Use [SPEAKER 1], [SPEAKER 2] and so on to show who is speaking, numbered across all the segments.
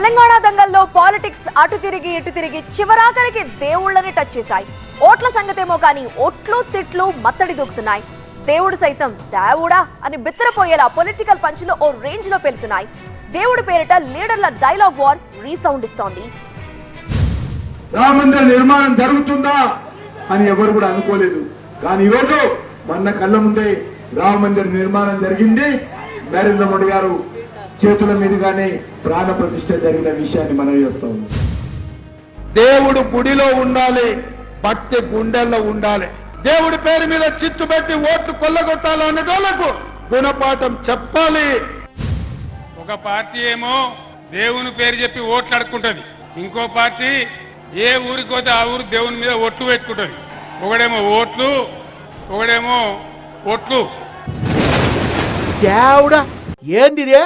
[SPEAKER 1] Telangana దంగల్లో politics అటు తిరిగి ఇటు తిరిగి చివరాఖరికి దేవుళ్ళని టచ్ చేశాయి. ఓట్ల సంగతేమో కానీ ఓట్లు తిట్లు మత్తడి దూకుతున్నాయి. దేవుడు సైతం దేవుడా అని బిత్తరపోయేలా పొలిటికల్ పంచులు ఓ రేంజ్లో పెరుగుతున్నాయి దేవుడి పేరిట లీడర్ల డైలాగ్ వార్ రీసౌండ్ ఇస్తోంది.
[SPEAKER 2] రామ మందిర నిర్మాణం జరుగుతుందా అని ఎవరు కూడా అనుకోలేదు. కానీ ఈరోజు మన కళ్ళ ముందే రామ మందిర నిర్మాణం జరిగింది. నరేంద్ర మోడీ గారు చేతుల మీదుగానే ప్రాణ ప్రతిష్ఠ జరిగిన విషయాన్ని మనం చేస్తాం
[SPEAKER 3] దేవుడు గుడిలో ఉండాలి భక్తి గుండెల్లో ఉండాలి. దేవుడి పేరు మీద చిచ్చు పెట్టి ఓట్లు కొల్లగొట్టాలనే వాళ్ళకు గుణపాఠం చెప్పాలి.
[SPEAKER 4] ఒక పార్టీ ఏమో దేవుని పేరు చెప్పి ఓట్లు అడుక్కుంటది. ఇంకో పార్టీ ఏ ఊరికి పోతే ఆ ఊరు దేవుని మీద ఒట్లు పెట్టుకుంటది. ఒకడేమో ఓట్లు ఒకడేమో ఒట్లు
[SPEAKER 5] దేవుడా ఏందిదే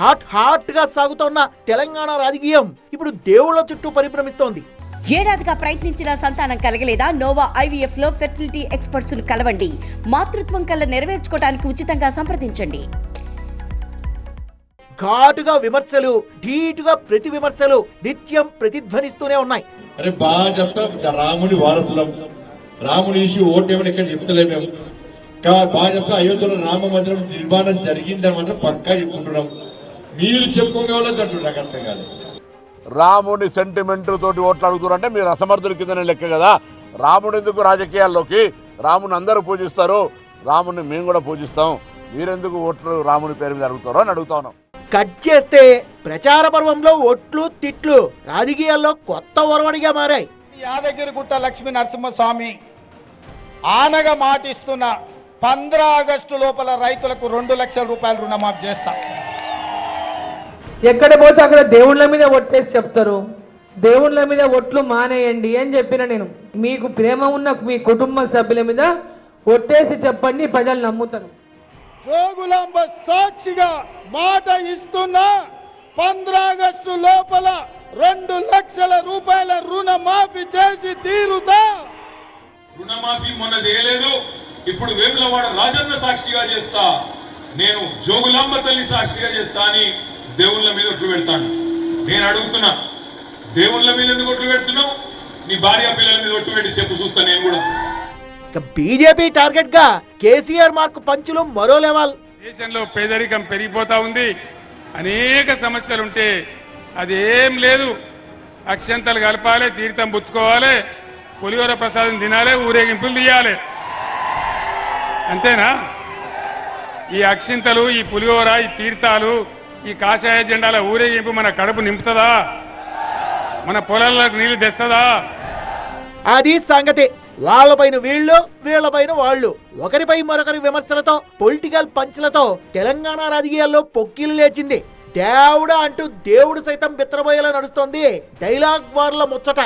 [SPEAKER 5] హాట్ హాట్గా సాగుతున్న తెలంగాణ రాజకీయం ఇప్పుడు దేవుళ్ళ చుట్టూ పరిభ్రమిస్తోంది.
[SPEAKER 6] ఏడాదిగా ప్రయత్నించిన సంతానం కలగలేదా? నోవా ఐవీఎఫ్లో ఫెర్టిలిటీ ఎక్స్పర్ట్స్ను కలవండి. మాతృత్వం కల్లా నెరవేర్చుకోవడానికి ఉచితంగా సంప్రదించండి.
[SPEAKER 5] ఘాటుగా విమర్శలు ధీటుగా ప్రతి విమర్శలు నిత్యం ప్రతిధ్వనిస్తూనే ఉన్నాయి.
[SPEAKER 7] అరే బాగా చెప్తా రాముని వారసులం. రాముని ఇష్యూ ఓటేమని ఇక్కడ చెప్తలేము మేము. కా- బాగా చెప్తా అయోధ్యలో రామ మందిరం నిర్మాణం జరిగిందని మాత్రం పక్కా చెప్పుకుంటున్నాం. మీరు నాకు అర్థం
[SPEAKER 8] రాముడి సెంటిమెంట్ తోటి ఓట్లు అడుగుతారంటే మీరు అసమర్థుల కిందనే లెక్క కదా. రాముడు ఎందుకు రాజకీయాల్లోకి? రాముని అందరూ పూజిస్తారు. రాముని మేము కూడా పూజిస్తాం. మీరెందుకు ఓట్లు రాముని పేరు మీద అడుగుతారో అని అడుగుతా ఉన్నాం.
[SPEAKER 5] కట్ చేస్తే ప్రచార పర్వంలో ఒట్లు తిట్లు రాజకీయాల్లో కొత్త ఒరవడిగా మారాయి.
[SPEAKER 3] యాదగిరిగుట్ట లక్ష్మీ నరసింహస్వామి ఆనగా మాటిస్తున్న పంద్ర ఆగస్టు లోపల రైతులకు రెండు లక్షల రూపాయలు రుణమాఫీ చేస్తా.
[SPEAKER 9] ఎక్కడ పోతే అక్కడ దేవుళ్ళ మీద ఒట్టేసి చెప్తారు. దేవుళ్ళ మీద ఒట్లు మానేయండి అని చెప్పిన నేను. మీకు ప్రేమ ఉన్న మీ కుటుంబ సభ్యుల మీద ఒట్టేసి చెప్పండి ప్రజలు నమ్ముతారు.
[SPEAKER 3] జోగులాంబ సాక్షిగా మాట ఇస్తున్నా పంద్ర ఆగస్టు లోపల రెండు లక్షల రూపాయల రుణమాఫీ చేసి తీరుతా.
[SPEAKER 10] రుణమాఫీ మొన్న చేయలేదు. ఇప్పుడు వేములవాడ రాజన్న సాక్షిగా చేస్తా. నేను జోగులాంబ తల్లి సాక్షిగా చేస్తా అని దేవుళ్ళ మీద ఒట్లు పెడతాను. నేను అడుగుతున్నా దేవుళ్ళ మీద ఎందుకు ఒట్లు పెడుతున్నావు? నీ భార్య పిల్లల మీద ఒట్టు పెట్టి చెప్పు చూస్తా నేను కూడా.
[SPEAKER 5] ఇక బీజేపీ టార్గెట్గా కేసీఆర్ మార్క్ పంచులు మరో లెవెల్.
[SPEAKER 4] దేశంలో పేదరికం పెరిగిపోతా ఉంది. అనేక సమస్యలు ఉంటే అది ఏం లేదు. అక్షంతలు కలపాలి తీర్థం పుచ్చుకోవాలి పులిహోర ప్రసాదం తినాలి ఊరేగింపులు తీయాలి. అంతేనా? ఈ అక్షింతలు ఈ పులిహోర ఈ తీర్థాలు ఈ కాషాయ జెండాల ఊరేగింపు మన కడుపు నింపుతుందా? మన పొలాలకు నీళ్ళు తెస్తుందా?
[SPEAKER 5] అది సంగతి. వాళ్ళపైన వీళ్ళు వీళ్ళపైన వాళ్ళు. ఒకరిపై మరొకరి విమర్శలతో పొలిటికల్ పంచ్లతో తెలంగాణ రాజకీయాల్లో పొక్కిలు లేచింది. దేవుడా అంటూ దేవుడు సైతం బిత్తరబోయేలా నడుస్తోంది డైలాగ్ వార్ల ముచ్చట.